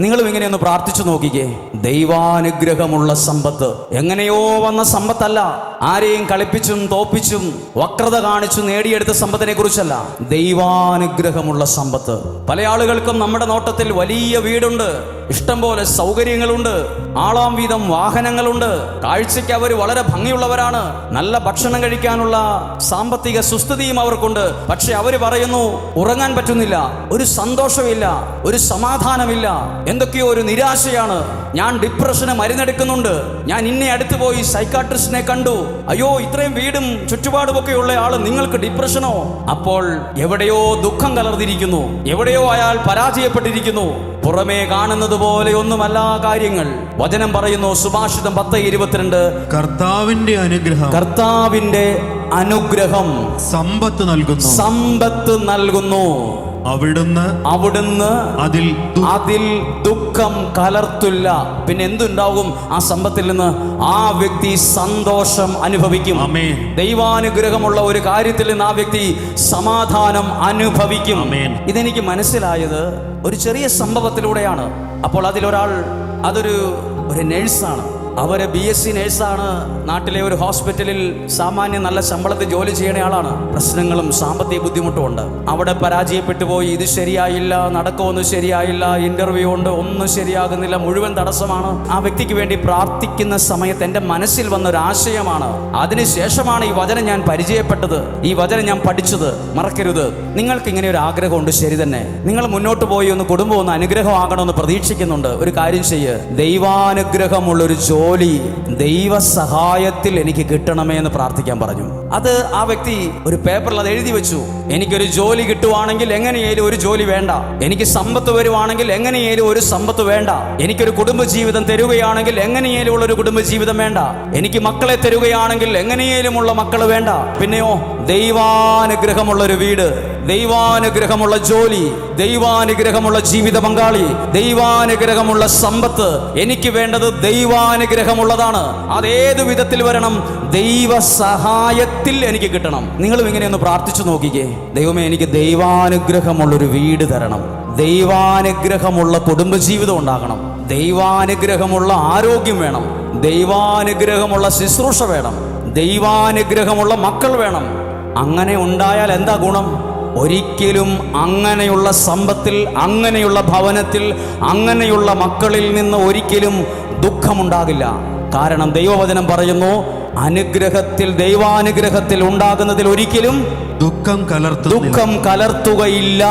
നിങ്ങളും ഇങ്ങനെയൊന്ന് പ്രാർത്ഥിച്ചു നോക്കിക്കേ. ദൈവാനുഗ്രഹമുള്ള സമ്പത്ത്. എങ്ങനെയോ വന്ന സമ്പത്തല്ല. ആരെയും കളിപ്പിച്ചും തോപ്പിച്ചും വക്രത കാണിച്ചും നേടിയെടുത്ത സമ്പത്തിനെ കുറിച്ചല്ല ദൈവാനുഗ്രഹമുള്ള സമ്പത്ത്. പല ആളുകൾക്കും നമ്മുടെ നോട്ടത്തിൽ വലിയ വീടുണ്ട് ഇഷ്ടം പോലെ സൗകര്യങ്ങളുണ്ട് ആളാം വീതം വാഹനങ്ങളുണ്ട് കാഴ്ചയ്ക്ക് അവർ വളരെ ഭംഗിയുള്ളവരാണ് നല്ല ഭക്ഷണം കഴിക്കാനുള്ള സാമ്പത്തിക സുസ്ഥിതിയും അവർക്കുണ്ട്. പക്ഷെ അവർ പറയുന്നു ഉറങ്ങാൻ പറ്റുന്നില്ല ഒരു സന്തോഷമില്ല ഒരു സമാധാനമില്ല എന്തൊക്കെയോ ഒരു നിരാശയാണ്. ഞാൻ ഡിപ്രഷന് മരുന്നെടുക്കുന്നുണ്ട് ഞാൻ ഇന്നെ അടുത്ത് പോയി സൈക്കാട്രിസ്റ്റിനെ കണ്ടു അയ്യോ ഇത്രയും വീടും ചുറ്റുപാടും ഒക്കെ ഉള്ള ആൾ നിങ്ങൾക്ക് ഡിപ്രഷനോ അപ്പോൾ എവിടെയോ ദുഃഖം കലർന്നിരിക്കുന്നു. എവിടെയോ അയാൾ പരാജയപ്പെട്ടിരിക്കുന്നു. പുറമേ കാണുന്നത് പോലെ ഒന്നുമല്ല കാര്യങ്ങൾ. വചനം പറയുന്നു സുഭാഷിതം പത്ത് ഇരുപത്തിരണ്ട്. കർത്താവിന്റെ അനുഗ്രഹം. കർത്താവിന്റെ അനുഗ്രഹം. സമ്പത്ത് നൽകുന്നു. സമ്പത്ത് നൽകുന്നു. അവിടുന്ന് അവിടുന്ന് അതിൽ അതിൽ ദുഃഖം കലർത്തില്ല. പിന്നെ എന്തുണ്ടാകും? ആ സമ്പത്തിൽ നിന്ന് ആ വ്യക്തി സന്തോഷം അനുഭവിക്കും. ദൈവാനുഗ്രഹമുള്ള ഒരു കാര്യത്തിൽ നിന്ന് ആ വ്യക്തി സമാധാനം അനുഭവിക്കും. ഇതെനിക്ക് മനസ്സിലായത് ഒരു ചെറിയ സംഭവത്തിലൂടെയാണ്. അപ്പോൾ അതിലൊരാൾ അതൊരു ഒരു നേഴ്സാണ് അവർ ബി എസ് സി നേഴ്സാണ് നാട്ടിലെ ഒരു ഹോസ്പിറ്റലിൽ സാമാന്യം നല്ല ശമ്പളത്തിൽ ജോലി ചെയ്യുന്ന ആളാണ്. പ്രശ്നങ്ങളും സാമ്പത്തിക ബുദ്ധിമുട്ടും ഉണ്ട്. അവിടെ പരാജയപ്പെട്ടു പോയി. ഇത് ശരിയായില്ല നടക്കുമൊന്നും ശരിയായില്ല ഇന്റർവ്യൂ ഉണ്ട് ഒന്നും ശരിയാകുന്നില്ല മുഴുവൻ തടസ്സമാണ്. ആ വ്യക്തിക്ക് വേണ്ടി പ്രാർത്ഥിക്കുന്ന സമയത്ത് എന്റെ മനസ്സിൽ വന്ന ഒരു ആശയമാണ് അതിനുശേഷമാണ് ഈ വചനം ഞാൻ പരിചയപ്പെട്ടത്. ഈ വചനം ഞാൻ പഠിച്ചത്. മറക്കരുത്. നിങ്ങൾക്ക് ഇങ്ങനെ ഒരു ആഗ്രഹമുണ്ട് ശരി തന്നെ. നിങ്ങൾ മുന്നോട്ട് പോയി ഒന്ന് കുടുംബം ഒന്ന് അനുഗ്രഹമാകണമെന്ന് പ്രതീക്ഷിക്കുന്നുണ്ട്. ഒരു കാര്യം ചെയ്യ്. ദൈവാനുഗ്രഹമുള്ള ഒരു ജോലി ദൈവ സഹായത്തിൽ എനിക്ക് കിട്ടണമേ എന്ന് പ്രാർത്ഥിക്കാൻ പറഞ്ഞു. അത് ആ വ്യക്തി ഒരു പേപ്പറിൽ അത് എഴുതി വെച്ചു. എനിക്കൊരു ജോലി കിട്ടുവാണെങ്കിൽ എങ്ങനെയായാലും ഒരു ജോലി വേണ്ട. എനിക്ക് സമ്പത്ത് വരുവാണെങ്കിൽ എങ്ങനെയായാലും ഒരു സമ്പത്ത് വേണ്ട. എനിക്കൊരു കുടുംബജീവിതം തരുകയാണെങ്കിൽ എങ്ങനെയായാലും ഉള്ള ഒരു കുടുംബജീവിതം വേണ്ട. എനിക്ക് മക്കളെ തരുകയാണെങ്കിൽ എങ്ങനെയായാലും ഉള്ള മക്കൾ വേണ്ട. പിന്നെയോ ദൈവാനുഗ്രഹമുള്ള ഒരു വീട് ദൈവാനുഗ്രഹമുള്ള ജോലി ദൈവാനുഗ്രഹമുള്ള ജീവിത പങ്കാളി ദൈവാനുഗ്രഹമുള്ള സമ്പത്ത്. എനിക്ക് വേണ്ടത് ദൈവാനുഗ്രഹമുള്ളതാണ് അതേത് വിധത്തിൽ വരണം ദൈവ സഹായത്തിൽ എനിക്ക് കിട്ടണം. നിങ്ങളും ഇങ്ങനെയൊന്ന് പ്രാർത്ഥിച്ചു നോക്കിക്കേ. ദൈവമേ എനിക്ക് ദൈവാനുഗ്രഹമുള്ളൊരു വീട് തരണം. ദൈവാനുഗ്രഹമുള്ള കുടുംബജീവിതം ഉണ്ടാകണം. ദൈവാനുഗ്രഹമുള്ള ആരോഗ്യം വേണം. ദൈവാനുഗ്രഹമുള്ള ശുശ്രൂഷ വേണം. ദൈവാനുഗ്രഹമുള്ള മക്കൾ വേണം. അങ്ങനെ ഉണ്ടായാൽ എന്താ ഗുണം? ഒരിക്കലും അങ്ങനെയുള്ള സമ്പത്തിൽ അങ്ങനെയുള്ള ഭവനത്തിൽ അങ്ങനെയുള്ള മക്കളിൽ നിന്ന് ഒരിക്കലും ദുഃഖമുണ്ടാകില്ല. കാരണം ദൈവവചനം പറയുന്നു അനുഗ്രഹത്തിൽ ദൈവാനുഗ്രഹത്തിൽ ഉണ്ടാകുന്നതിൽ ഒരിക്കലും ദുഃഖം കലർത്തു ദുഃഖം കലർത്തുകയില്ല.